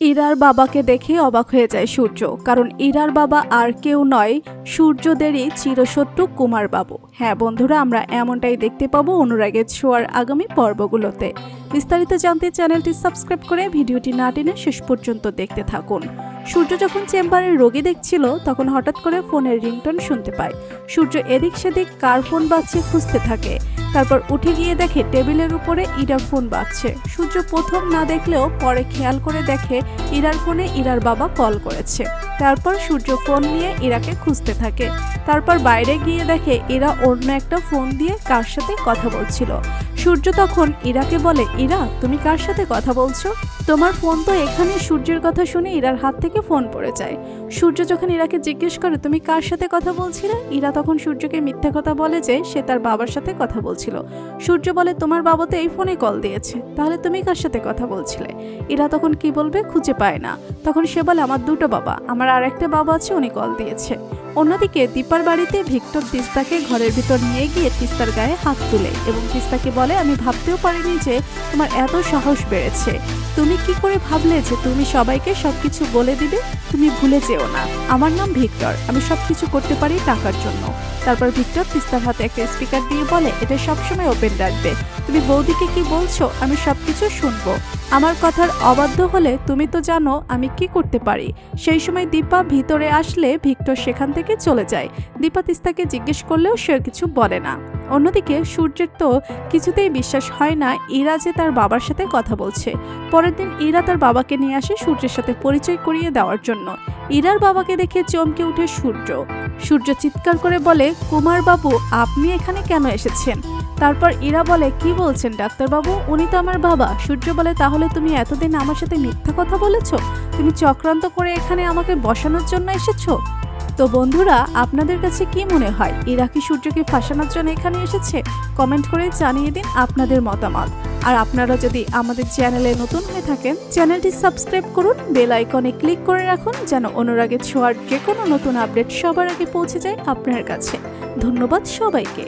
ইরার বাবাকে দেখে অবাক হয়ে যায় সূর্য, কারণ ইরার বাবা আর কেউ নয়, সূর্যদেরই চিরশত্রু কুমার বাবু। হ্যাঁ বন্ধুরা, আমরা এমনটাই দেখতে পাবো অনুরাগের ছোঁয়ার আগামী পর্বগুলোতে। বিস্তারিত জানতে চ্যানেলটি সাবস্ক্রাইব করে ভিডিওটি না টেনে শেষ পর্যন্ত দেখতে থাকুন। সূর্য যখন চেম্বারে রোগী দেখছিল, তখন হঠাৎ করে ফোনের রিংটন শুনতে পায়। সূর্য এদিক সেদিক কার ফোন বাজছে খুঁজতে থাকে। তারপর উঠে গিয়ে দেখে টেবিলের উপরে ইরার ফোন বাজছে। সূর্য প্রথম না দেখলেও পরে খেয়াল করে দেখে ইরার ফোনে ইরার বাবা কল করেছে। তারপর সূর্য ফোন নিয়ে ইরাকে খুঁজতে থাকে। তারপর বাইরে গিয়ে দেখে এরা অন্য একটা ফোন দিয়ে কার সাথে কথা বলছিল। সূর্য তখন ইরাকে বলে, ইরা, তুমি কার সাথে কথা বলছো? তোমার ফোন তো এখানে সূর্যের কথা শুনে ইরার হাত থেকে ফোন পড়ে যায়। সূর্য যখন ইরাকে জিজ্ঞেস করে, তুমি কার সাথে কথা বলছিলে? ইরা তখন সূর্যকে মিথ্যা কথা বলে যে সে তার বাবার সাথে কথা বলছিল। সূর্য বলে, তোমার বাবা তো এই ফোনে কল দিয়েছে, তাহলে তুমি কার সাথে কথা বলছিলে? ইরা তখন কি বলবে খুঁজে পায় না। তখন সে বলে, আমার দুটো বাবা, আমার আর একটা বাবা আছে, উনি কল দিয়েছে। অন্যদিকে দীপার বাড়িতে ভিক্টর তিস্তাকে ঘরের ভিতর নিয়ে গিয়ে তিস্তার গায়ে হাত তুলে এবং তিস্তাকে বলে, আমি ভাবতেও পারিনি যে তোমার এত সাহস বেড়েছে। তুমি কি করে ভাবলে যে তুমি সবাইকে সবকিছু বলে দিবে? তুমি ভুলে যেও না। আমার নাম ভিক্টর। আমি সবকিছু করতে পারি টাকার জন্য। তারপর ভিক্টর তিস্তার হাতে একটা স্পিকার দিয়ে বলে, এটা সবসময় ওপেন রাখবে। তুমি বৌদিকে কি বলছো? আমি সবকিছু শুনব। আমার কথার অবাধ্য হলে তুমি তো জানো আমি কি করতে পারি। সেই সময় দীপা ভিতরে আসলে ভিক্টর সেখান থেকে চলে যায়। দীপা তিস্তাকে জিজ্ঞেস করলেও সে কিছু বলে না। অন্যদিকে সূর্যের তো কিছুতেই বিশ্বাস হয় না ইরা যে তার বাবার সাথে কথা বলছে। পরের দিন ইরা তার বাবাকে নিয়ে আসে সূর্যের সাথে পরিচয় করিয়ে দেওয়ার জন্য। ইরার বাবাকে দেখে চমকে উঠে সূর্য। সূর্য চিৎকার করে বলে, কুমার বাবু, আপনি এখানে কেন এসেছেন? তারপর ইরা বলে, কি বলছেন ডাক্তারবাবু উনি তো আমার বাবা। সূর্য বলে, তাহলে তুমি এতদিন আমার সাথে মিথ্যা কথা বলেছ? তুমি চক্রান্ত করে এখানে আমাকে বসানোর জন্য এসেছ? তো বন্ধুরা, আপনাদের কাছে কি মনে হয়? ইরাকি সূর্যকে ফাঁসানোর জন্য এখানে এসেছে? কমেন্ট করে জানিয়ে দিন আপনাদের মতামত। আর আপনারা যদি আমাদের চ্যানেলে নতুন হয়ে থাকেন, চ্যানেলটি সাবস্ক্রাইব করুন, বেল আইকনে ক্লিক করে রাখুন, যেন অনুরাগের ছোঁয়ার যে কোনো নতুন আপডেট সবার আগে পৌঁছে যায় আপনার কাছে। ধন্যবাদ সবাইকে।